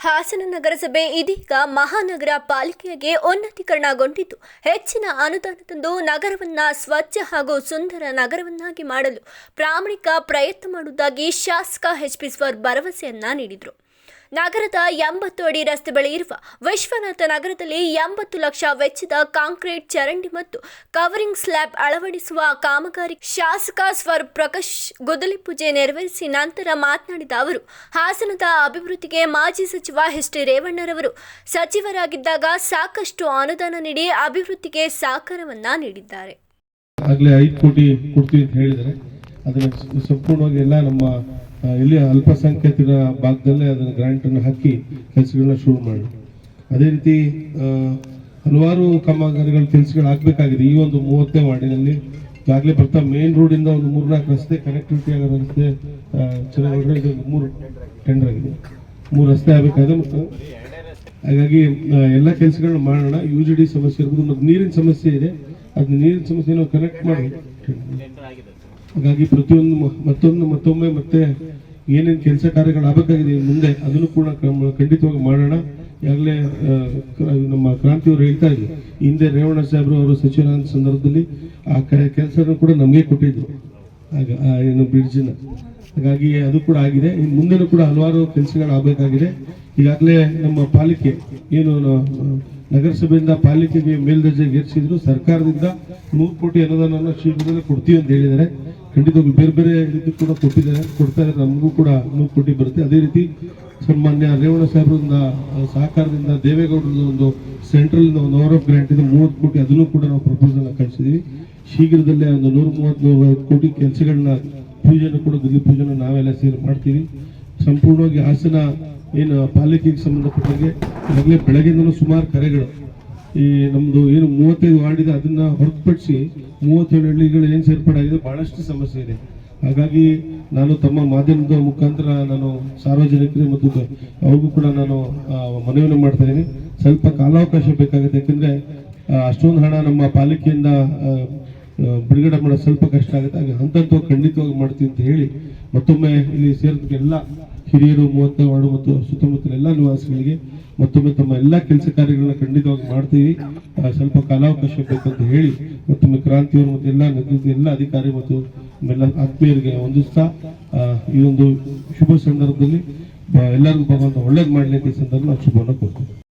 ಹಾಸನ ನಗರಸಭೆ ಇದೀಗ ಮಹಾನಗರ ಪಾಲಿಕೆಗೆ ಉನ್ನತೀಕರಣಗೊಂಡಿದ್ದು, ಹೆಚ್ಚಿನ ಅನುದಾನ ತಂದು ನಗರವನ್ನ ಸ್ವಚ್ಛ ಹಾಗೂ ಸುಂದರ ನಗರವನ್ನಾಗಿ ಮಾಡಲು ಪ್ರಾಮಾಣಿಕ ಪ್ರಯತ್ನ ಮಾಡುವುದಾಗಿ ಶಾಸಕ ಎಚ್ ಪಿ ಸ್ವರ್ ಭರವಸೆಯನ್ನ ನೀಡಿದರು. ನಗರದ ಎಂಬತ್ತು ಅಡಿ ರಸ್ತೆ ಬಳಿ ಇರುವ ವಿಶ್ವನಾಥ ನಗರದಲ್ಲಿ ಎಂಬತ್ತು ಲಕ್ಷ ವೆಚ್ಚದ ಕಾಂಕ್ರೀಟ್ ಚರಂಡಿ ಮತ್ತು ಕವರಿಂಗ್ ಸ್ಲ್ಯಾಬ್ ಅಳವಡಿಸುವ ಕಾಮಗಾರಿ ಶಾಸಕ ಸ್ವರ್ ಪ್ರಕಾಶ್ ಗುದಲಿ ಪೂಜೆ ನೆರವೇರಿಸಿ ನಂತರ ಮಾತನಾಡಿದ ಅವರು, ಹಾಸನದ ಅಭಿವೃದ್ಧಿಗೆ ಮಾಜಿ ಸಚಿವ ಎಚ್ ಡಿ ರೇವಣ್ಣರವರು ಸಚಿವರಾಗಿದ್ದಾಗ ಸಾಕಷ್ಟು ಅನುದಾನ ನೀಡಿ ಅಭಿವೃದ್ಧಿಗೆ ಸಹಕಾರವನ್ನ ನೀಡಿದ್ದಾರೆ. ಆಗಲೇ ಐದು ಕೋಟಿ ಕೊಡ್ತೀವಿ ಅಂತ ಹೇಳಿದರೆ ಅದನ್ನು ಸಂಪೂರ್ಣವಾಗಿ ಎಲ್ಲ ನಮ್ಮ ಆ, ಎಲ್ಲಿ ಅಲ್ಪಸಂಖ್ಯಾತರ ಭಾಗದಲ್ಲೇ ಅದನ್ನು ಗ್ರ್ಯಾಂಟನ್ನು ಹಾಕಿ ಕೆಲಸಗಳನ್ನ ಶುರು ಮಾಡಿ. ಅದೇ ರೀತಿ ಹಲವಾರು ಕಾಮಗಾರಿಗಳು ಕೆಲಸಗಳು ಆಗಬೇಕಾಗಿದೆ ಈ ಒಂದು ಮೂವತ್ತನೇ ವಾರ್ಡಿನಲ್ಲಿ ಈಗಾಗಲೇ ಬರ್ತಾ ಮೇನ್ ರೋಡಿಂದ ಒಂದು ಮೂರು ನಾಲ್ಕು ರಸ್ತೆ ಕನೆಕ್ಟಿವಿಟಿ ಆಗೋ ರಸ್ತೆ ಚೆನ್ನಾಗಿ ಇದು ಮೂರು ಟೆಂಡರ್ ಆಗಿದೆ. ಮೂರು ರಸ್ತೆ ಆಗಬೇಕಾಗಿದೆ ಮತ್ತು ಹಾಗಾಗಿ ಎಲ್ಲ ಕೆಲಸಗಳನ್ನ ಮಾಡೋಣ. ಯು ಜಿ ಡಿ ಸಮಸ್ಯೆ ಇರ್ಬೋದು. ಮತ್ತು ನೀರಿನ ಸಮಸ್ಯೆ ಇದೆ. ಅದು ನೀರಿನ ಸಮಸ್ಯೆ ಕನೆಕ್ಟ್ ಮಾಡಿ. ಹಾಗಾಗಿ ಪ್ರತಿಯೊಂದು ಮತ್ತೊಂದು, ಮತ್ತೊಮ್ಮೆ ಮತ್ತೆ ಏನೇನು ಕೆಲಸ ಕಾರ್ಯಗಳಾಗಬೇಕಾಗಿದೆ ಮುಂದೆ ಅದನ್ನು ಕೂಡ ಖಂಡಿತವಾಗಿ ಮಾಡೋಣ. ಈಗಾಗಲೇ ನಮ್ಮ ಕ್ರಾಂತಿಯವರು ಹೇಳ್ತಾ ಇದ್ರು. ಹಿಂದೆ ರೇವಣ್ಣ ಸಾಹೇಬ್ರು ಅವರು ಸಚಿವರಾದ ಸಂದರ್ಭದಲ್ಲಿ ಆ ಕೆಲಸನೂ ಕೂಡ ನಮಗೆ ಕೊಟ್ಟಿದ್ರು. ಆಗ ಏನು ಬ್ರಿಡ್ಜ್ನ. ಹಾಗಾಗಿ ಅದು ಕೂಡ ಆಗಿದೆ. ಇನ್ನು ಮುಂದೆನೂ ಕೂಡ ಹಲವಾರು ಕೆಲಸಗಳು ಆಗಬೇಕಾಗಿದೆ. ಈಗಾಗಲೇ ನಮ್ಮ ಪಾಲಿಕೆ, ಏನು ನಗರಸಭೆಯಿಂದ ಪಾಲಿಕೆಗೆ ಮೇಲ್ದರ್ಜೆಗೆ ಏರಿಸಿದ್ರು. ಸರ್ಕಾರದಿಂದ ನೂರು ಕೋಟಿ ಅನುದಾನವನ್ನು ಶೀಘ್ರದಲ್ಲೇ ಕೊಡ್ತೀವಿ ಅಂತ ಹೇಳಿದ್ದಾರೆ. ಖಂಡಿತವಾಗ್ಲೂ ಬೇರೆ ಬೇರೆ ರೀತಿ ಕೂಡ ಕೊಟ್ಟಿದ್ದಾರೆ. ಕೊಡ್ತಾರೆ ನಮಗೂ ಕೂಡ ನೂರು ಕೋಟಿ ಬರುತ್ತೆ. ಅದೇ ರೀತಿ ಸನ್ಮಾನ್ಯ ರೇವಣ್ಣ ಸಾಹೇಬ್ರಿಂದ ಸಹಕಾರದಿಂದ ದೇವೇಗೌಡರದ ಒಂದು ಸೆಂಟ್ರಲ್ ಓವರ್ ಆಫ್ ಗ್ರಾಂಟ್ ಇದೆ. ಮೂವತ್ತು ಕೋಟಿ ಅದನ್ನು ಕೂಡ ನಾವು ಪ್ರಪೋಸಲ್ ಕಳಿಸಿದ್ದೀವಿ ಶೀಘ್ರದಲ್ಲೇ ಒಂದು ನೂರ ಮೂವತ್ತು ನೂರೈವತ್ತು ಕೋಟಿ ಕೆಲಸಗಳನ್ನ ಪೂಜೆನೂ ಕೂಡ ಗುದ್ದಿ ಪೂಜೆನ ನಾವೆಲ್ಲ ಸೇರಿ ಮಾಡ್ತೀವಿ. ಸಂಪೂರ್ಣವಾಗಿ ಹಾಸನ ಏನು ಪಾಲಿಕೆಗೆ ಸಂಬಂಧಪಟ್ಟಂಗೆ ಈಗಾಗಲೇ ಬೆಳಗ್ಗೆಯಿಂದಲೂ ಸುಮಾರು ಕರೆಗಳು ಈ ನಮ್ದು ಏನು ಮೂವತ್ತೈದು ವಾರ್ಡ್ ಇದೆ ಅದನ್ನ ಹೊರತುಪಡಿಸಿ ಮೂವತ್ತೇಳು ಹಳ್ಳಿಗಳು ಏನು ಸೇರ್ಪಡಾಗಿದೆ ಬಹಳಷ್ಟು ಸಮಸ್ಯೆ ಇದೆ. ಹಾಗಾಗಿ ನಾನು ತಮ್ಮ ಮಾಧ್ಯಮದ ಮುಖಾಂತರ ನಾನು ಸಾರ್ವಜನಿಕರಿಗೆ ಮತ್ತು ಅವ್ರಿಗೂ ಕೂಡ ನಾನು ಮನವಿ ಮನವಿಯನ್ನು ಮಾಡ್ತಾ ಸ್ವಲ್ಪ ಕಾಲಾವಕಾಶ ಬೇಕಾಗುತ್ತೆ, ಯಾಕಂದ್ರೆ ಅಷ್ಟೊಂದು ಹಣ ನಮ್ಮ ಪಾಲಿಕೆಯಿಂದ ಬಿಡುಗಡೆ ಮಾಡೋದು ಸ್ವಲ್ಪ ಕಷ್ಟ ಆಗುತ್ತೆ. ಹಾಗೆ ಹಂತತ್ವ ಖಂಡಿತವಾಗಿ ಮಾಡ್ತೀವಿ ಅಂತ ಹೇಳಿ ಮತ್ತೊಮ್ಮೆ ಇಲ್ಲಿ ಸೇರಿದ ಎಲ್ಲ ಹಿರಿಯರು, ಮೂವತ್ತ ವಾರ್ಡು ಮತ್ತು ಸುತ್ತಮುತ್ತಲ ಎಲ್ಲ ನಿವಾಸಿಗಳಿಗೆ ಮತ್ತೊಮ್ಮೆ ತಮ್ಮ ಎಲ್ಲ ಕೆಲಸ ಕಾರ್ಯಗಳನ್ನ ಖಂಡಿತವಾಗಿ ಮಾಡ್ತೀವಿ. ಸ್ವಲ್ಪ ಕಾಲಾವಕಾಶ ಬೇಕು ಅಂತ ಹೇಳಿ ಮತ್ತೊಮ್ಮೆ ಕ್ರಾಂತಿಯವರು ಮತ್ತು ಎಲ್ಲ ನಗರದ ಎಲ್ಲ ಅಧಿಕಾರಿ ಮತ್ತು ಎಲ್ಲ ಆತ್ಮೀಯರಿಗೆ ಹೊಂದಿಸ್ತಾ ಈ ಒಂದು ಶುಭ ಸಂದರ್ಭದಲ್ಲಿ ಎಲ್ಲರಿಗೂ ಭಗವಂತ ಒಳ್ಳೇದು ಮಾಡಲಿ ಅಂತ ಈ ಸಂದರ್ಭ ನಾವು ಶುಭವನ್ನು ಕೊಡ್ತೀವಿ